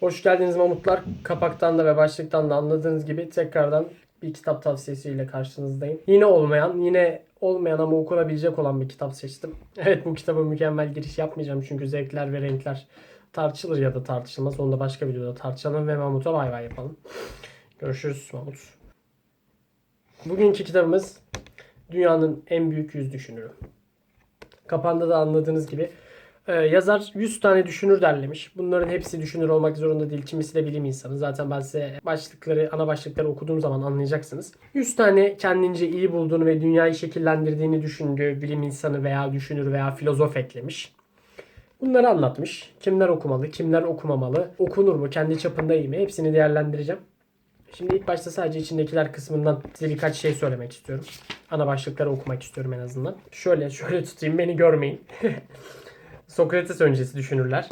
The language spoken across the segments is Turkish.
Hoş geldiniz Mamutlar. Kapaktan da ve başlıktan da anladığınız gibi tekrardan bir kitap tavsiyesiyle karşınızdayım. Yine olmayan, yine olmayan ama okunabilecek olan bir kitap seçtim. Evet bu kitaba mükemmel giriş yapmayacağım çünkü zevkler ve renkler tartışılır ya da tartışılmaz. Onu da başka videoda tartışalım ve Mamut'a bay bay yapalım. Görüşürüz Mamut. Bugünkü kitabımız Dünyanın en büyük yüz düşünürü. Kapağında da anladığınız gibi ee, yazar 100 tane düşünür derlemiş. Bunların hepsi düşünür olmak zorunda değil. Kimisi de bilim insanı. Zaten ben size başlıkları, ana başlıkları okuduğum zaman anlayacaksınız. 100 tane kendince iyi bulduğunu ve dünyayı şekillendirdiğini düşündüğü bilim insanı veya düşünür veya filozof eklemiş. Bunları anlatmış. Kimler okumalı, kimler okumamalı, okunur mu, kendi çapında iyi mi? Hepsini değerlendireceğim. Şimdi ilk başta sadece içindekiler kısmından size birkaç şey söylemek istiyorum. Ana başlıkları okumak istiyorum en azından. Şöyle, şöyle tutayım beni görmeyin. Sokrates öncesi düşünürler.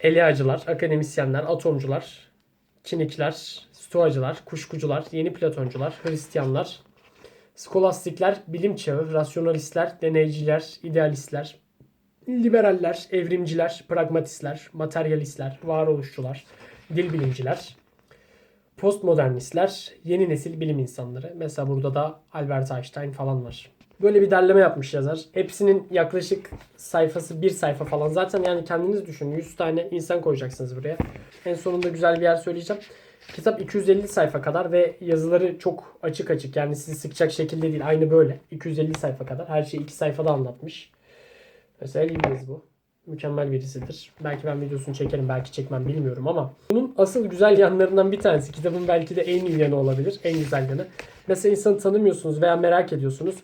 Eliacılar, akademisyenler, atomcular, kinikler, stoacılar, kuşkucular, yeni platoncular, Hristiyanlar, skolastikler, bilim çağı, rasyonalistler, deneyciler, idealistler, liberaller, evrimciler, pragmatistler, materyalistler, varoluşçular, dil bilimciler, postmodernistler, yeni nesil bilim insanları. Mesela burada da Albert Einstein falan var. Böyle bir derleme yapmış yazar. Hepsinin yaklaşık sayfası bir sayfa falan. Zaten yani kendiniz düşünün. 100 tane insan koyacaksınız buraya. En sonunda güzel bir yer söyleyeceğim. Kitap 250 sayfa kadar ve yazıları çok açık açık. Yani sizi sıkacak şekilde değil. Aynı böyle. 250 sayfa kadar. Her şeyi iki sayfada anlatmış. Mesela İngiliz bu. Mükemmel birisidir. Belki ben videosunu çekerim, belki çekmem bilmiyorum ama bunun asıl güzel yanlarından bir tanesi. Kitabın belki de en iyi yanı olabilir. En güzel yanı. Mesela insanı tanımıyorsunuz veya merak ediyorsunuz.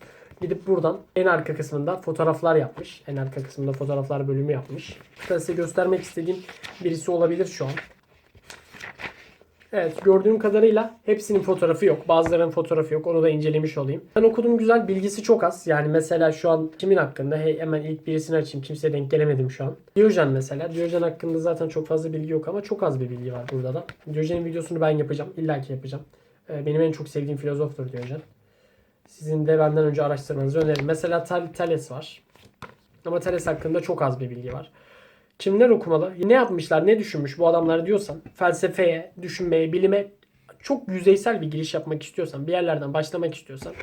Gidip buradan en arka kısmında fotoğraflar yapmış. En arka kısmında fotoğraflar bölümü yapmış. Ben size göstermek istediğim birisi olabilir şu an. Evet gördüğüm kadarıyla hepsinin fotoğrafı yok. Bazılarının fotoğrafı yok. Onu da incelemiş olayım. Ben okudum güzel. Bilgisi çok az. Yani mesela şu an kimin hakkında? Hey, hemen ilk birisini açayım. Kimseye denk gelemedim şu an. Diyojen mesela. Diyojen hakkında zaten çok fazla bilgi yok ama çok az bir bilgi var burada da. Diyojen'in videosunu ben yapacağım. İlla ki yapacağım. Ee, Benim en çok sevdiğim filozoftur Diyojen. Sizin de benden önce araştırmanızı öneririm. Mesela Thales var. Ama Thales hakkında çok az bir bilgi var. Kimler okumalı? Ne yapmışlar, ne düşünmüş bu adamlar diyorsan, felsefeye, düşünmeye, bilime çok yüzeysel bir giriş yapmak istiyorsan, bir yerlerden başlamak istiyorsan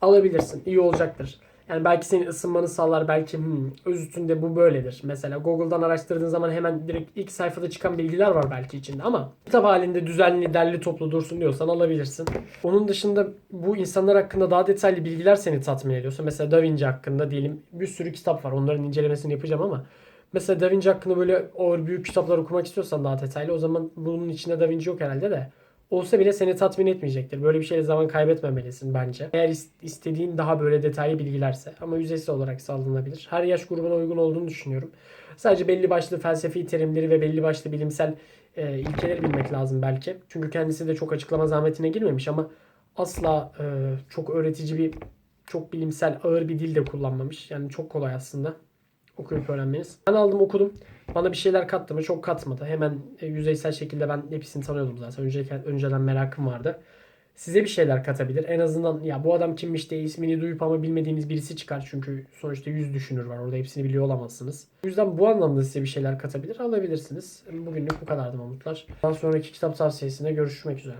alabilirsin. İyi olacaktır. Yani belki senin ısınmanı sağlar, belki hmm, öz üstünde bu böyledir. Mesela Google'dan araştırdığın zaman hemen direkt ilk sayfada çıkan bilgiler var belki içinde ama kitap halinde düzenli, derli toplu dursun diyorsan alabilirsin. Onun dışında bu insanlar hakkında daha detaylı bilgiler seni tatmin ediyorsa, mesela Da Vinci hakkında diyelim bir sürü kitap var. Onların incelemesini yapacağım ama Mesela Da Vinci hakkında böyle ağır büyük kitaplar okumak istiyorsan daha detaylı o zaman bunun içinde Da Vinci yok herhalde de. Olsa bile seni tatmin etmeyecektir. Böyle bir şeyle zaman kaybetmemelisin bence. Eğer is- istediğin daha böyle detaylı bilgilerse. Ama yüzeysel olarak sağlanabilir. Her yaş grubuna uygun olduğunu düşünüyorum. Sadece belli başlı felsefi terimleri ve belli başlı bilimsel e, ilkeleri bilmek lazım belki. Çünkü kendisi de çok açıklama zahmetine girmemiş ama asla e, çok öğretici bir, çok bilimsel ağır bir dil de kullanmamış. Yani çok kolay aslında okuyup öğrenmeniz. Ben aldım okudum. Bana bir şeyler kattı mı? Çok katmadı. Hemen e, yüzeysel şekilde ben hepsini tanıyordum zaten. Önceden, önceden merakım vardı. Size bir şeyler katabilir. En azından ya bu adam kimmiş diye ismini duyup ama bilmediğiniz birisi çıkar. Çünkü sonuçta yüz düşünür var. Orada hepsini biliyor olamazsınız. O yüzden bu anlamda size bir şeyler katabilir. Alabilirsiniz. Bugünlük bu kadardı Mamutlar. Daha sonraki kitap tavsiyesinde görüşmek üzere.